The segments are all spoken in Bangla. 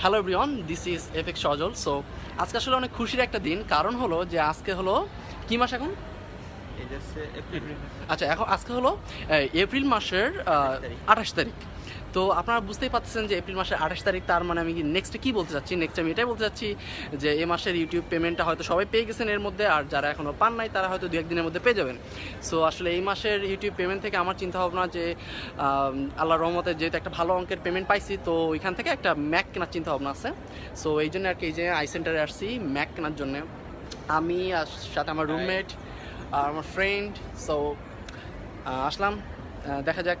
হ্যালো এভরিওয়ান দিস ইজ এফেক সজল সো আজকে আসলে অনেক খুশির একটা দিন। কারণ হলো যে আজকে হলো কি মাস এখন? আচ্ছা এখন আজকে হলো এপ্রিল মাসের। আঠাশ তারিখ। তো আপনারা বুঝতেই পারতেছেন যে এপ্রিল মাসের আঠাশ তারিখ তার মানে আমি নেক্সট কি বলতে চাচ্ছি? নেক্সট আমি এটাই বলতে চাচ্ছি যে এ মাসের ইউটিউব পেমেন্টটা হয়তো সবাই পেয়ে গেছেন এর মধ্যে আর যারা এখনও পান নাই তারা হয়তো দু একদিনের মধ্যে পেয়ে যাবেন। সো আসলে এই মাসের ইউটিউব পেমেন্ট থেকে আমার চিন্তা ভাবনা যে আল্লাহ রহমতে যেহেতু একটা ভালো অঙ্কের পেমেন্ট পাইছি তো ওইখান থেকে একটা ম্যাক কেনার চিন্তা ভাবনা আছে। সো এই জন্য আর কি এই যে আই সেন্টারে আসছি ম্যাক কেনার জন্য। আমি আর সাথে আমার রুমমেট আর আমার ফ্রেন্ড সো আসলাম। দেখা যাক।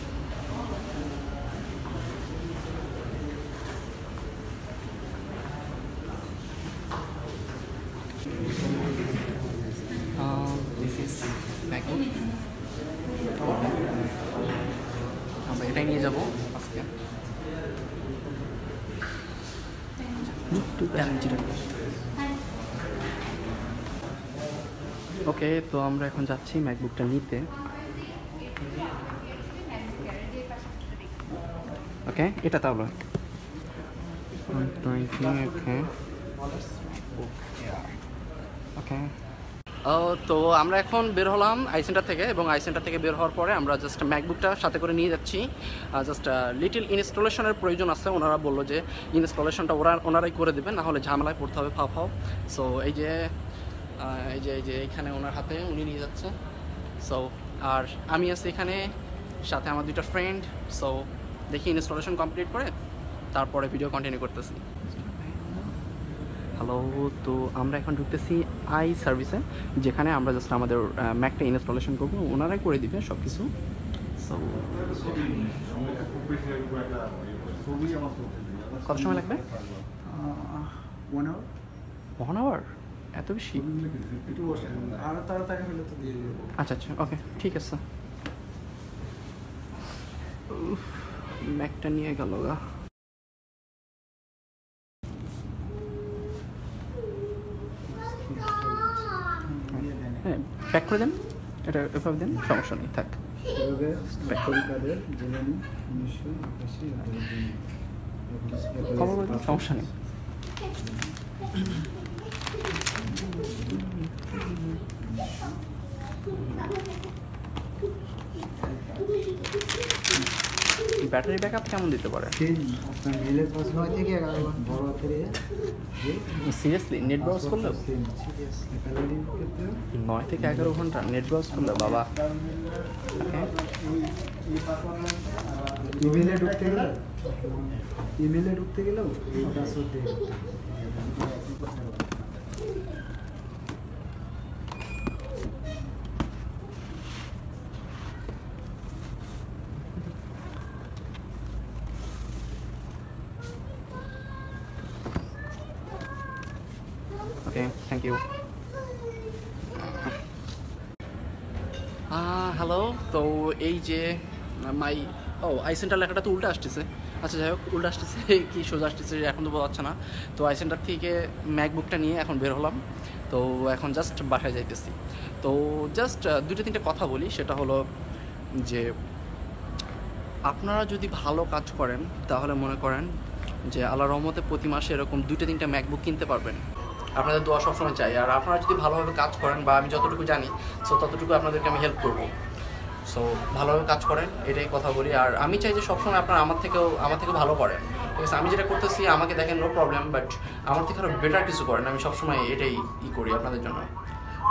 দিস ইজ ম্যাকবুক আমরা এটাই নিয়ে যাব আজকে। ওকে তো আমরা এখন যাচ্ছি ম্যাকবুকটা নিতে। ওকে এটা তাহলে। ওকে ওকে তো আমরা এখন বের হলাম আই সেন্টার থেকে এবং আই সেন্টার থেকে বের হওয়ার পরে আমরা জাস্ট ম্যাকবুকটা সাথে করে নিয়ে যাচ্ছি। জাস্ট লিটিল ইনস্টলেশনের প্রয়োজন আছে। ওনারা বলল যে ইনস্টলেশনটা ওরা, ওনারাই করে দেবেন নাহলে ঝামেলায় পড়তে হবে, ফাও ফাও। সো এই যে এই যে এই যে, এখানে ওনার হাতে উনি নিয়ে যাচ্ছে। সো আর আমি আছি এখানে, সাথে আমার দুইটা ফ্রেন্ড সো দেখি ইনস্টলেশন কমপ্লিট করে, তারপরে ভিডিও কন্টিনিউ করতেছি। হ্যালো তো আমরা এখন ঢুকতেছি আই সার্ভিসে যেখানে আমরা জাস্ট আমাদের ম্যাকটা ইনস্টলেশন করব ওনারাই করে দিবে সব কিছু কত সময় লাগবে? ওয়ান আওয়ার এত বেশি? আচ্ছা আচ্ছা ওকে ঠিক আছে। ম্যাকটা নিয়ে গেল গা। প্যাক করে দেন। এটা এভাবে দেন সমস্যা নেই থাক। খবর সমস্যা নেই। ব্যাটারি ব্যাকআপ কেমন দিতে পারে? সিরিয়াসলি নেট ব্রাউজ ক্ষেত্রে নয় থেকে এগারো ঘণ্টা নেট ব্রাউজ করলে বাবা। ইমেলে ঢুকতে গেলে? ইমেলে ঢুকতে গেলেও এই পাসওয়ার্ড দিয়ে থ্যাংক ইউ হ্যালো তো এই যে মাই ও আই সেন্টার লেখাটা তো উল্টা আসতেছে। আচ্ছা যাই হোক, উল্টা আসতেছে, কি সোজা আসতেছে, এখন তো বোঝা যাচ্ছে না। তো আই সেন্টার থেকে ম্যাকবুকটা নিয়ে এখন বের হলাম। তো এখন জাস্ট বাসায় যাইতেছি। তো জাস্ট দুটো তিনটে কথা বলি। সেটা হলো যে, আপনারা যদি ভালো কাজ করেন, তাহলে মনে করেন যে আল্লাহ রহমতে প্রতি মাসে এরকম দুটো তিনটা ম্যাকবুক কিনতে পারবেন। আপনাদের দোয়া সবসময় চাই। আর আপনারা যদি ভালোভাবে কাজ করেন বা আমি যতটুকু জানি সো ততটুকু আপনাদেরকে আমি হেল্প করব। সো ভালোভাবে কাজ করেন, এটাই কথা বলি। আর আমি চাই যে সবসময় আপনারা আমার থেকেও, আমার থেকে ভালো করেন। ঠিক আছে, আমি যেটা করতেছি, আমাকে দেখেন নো প্রবলেম বাট আমার থেকে আরও বেটার কিছু করেন। আমি সবসময় এটাই ই করি আপনাদের জন্য।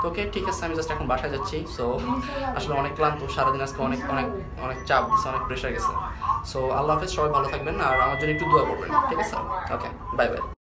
তো ওকে ঠিক আছে, আমি জাস্ট এখন বাসায় যাচ্ছি। সো আসলে অনেক ক্লান্ত, সারাদিন আজকে অনেক অনেক অনেক চাপ দিচ্ছে অনেক প্রেশার গেছে। সো আল্লাহ হাফেজ, সবাই ভালো থাকবেন, আর আমার জন্য একটু দোয়া করবেন। ঠিক আছে? Okay bye bye